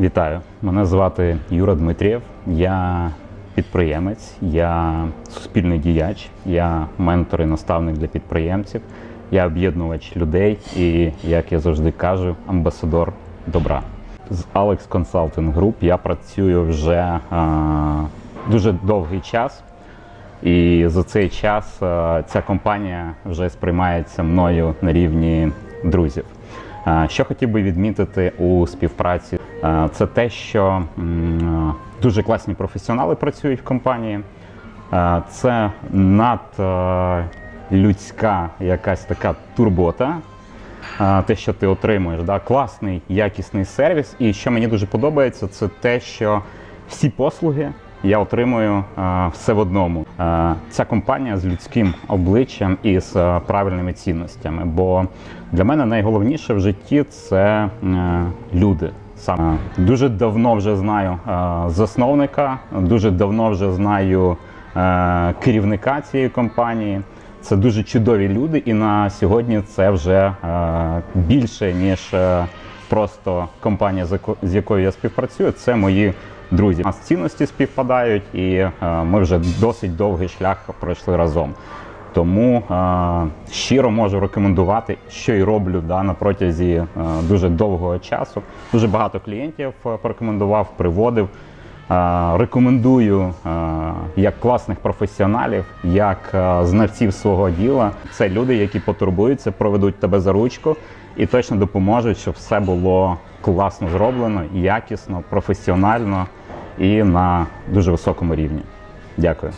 Вітаю, мене звати Юра Дмитрєв. Я підприємець, я суспільний діяч, я ментор і наставник для підприємців, я об'єднувач людей і, як я завжди кажу, амбасадор добра. З Alex Consulting Group я працюю вже а, дуже довгий час. І за цей час е, ця компанія вже сприймається мною на рівні друзів. Що хотів би відмітити у співпраці, це те, що е, дуже класні професіонали працюють в компанії. це Це надлюдська якась така турбота, е, те, що ти отримуєш, да? класний, якісний сервіс. І що мені дуже подобається, це те, що всі послуги я отримую е, все в одному. Е, Ця компанія з людським обличчям і з е, правильними цінностями. Бо для мене найголовніше в житті це люди. Саме дуже давно вже знаю засновника, дуже давно вже знаю керівника цієї компанії. Це дуже чудові люди, і на сьогодні це вже більше ніж просто компанія, з якою я співпрацюю. Це мої друзі. У нас цінності співпадають, і е, ми вже досить довгий шлях пройшли разом. Тому е, щиро можу рекомендувати, що й роблю да, на протязі е, дуже довгого часу. Дуже багато клієнтів е, порекомендував, приводив. Рекомендую як класних професіоналів, як знавців свого діла. Це люди, які потурбуються, проведуть тебе за ручку і точно допоможуть, щоб все було класно зроблено, якісно, професіонально і на дуже високому рівні. Дякую.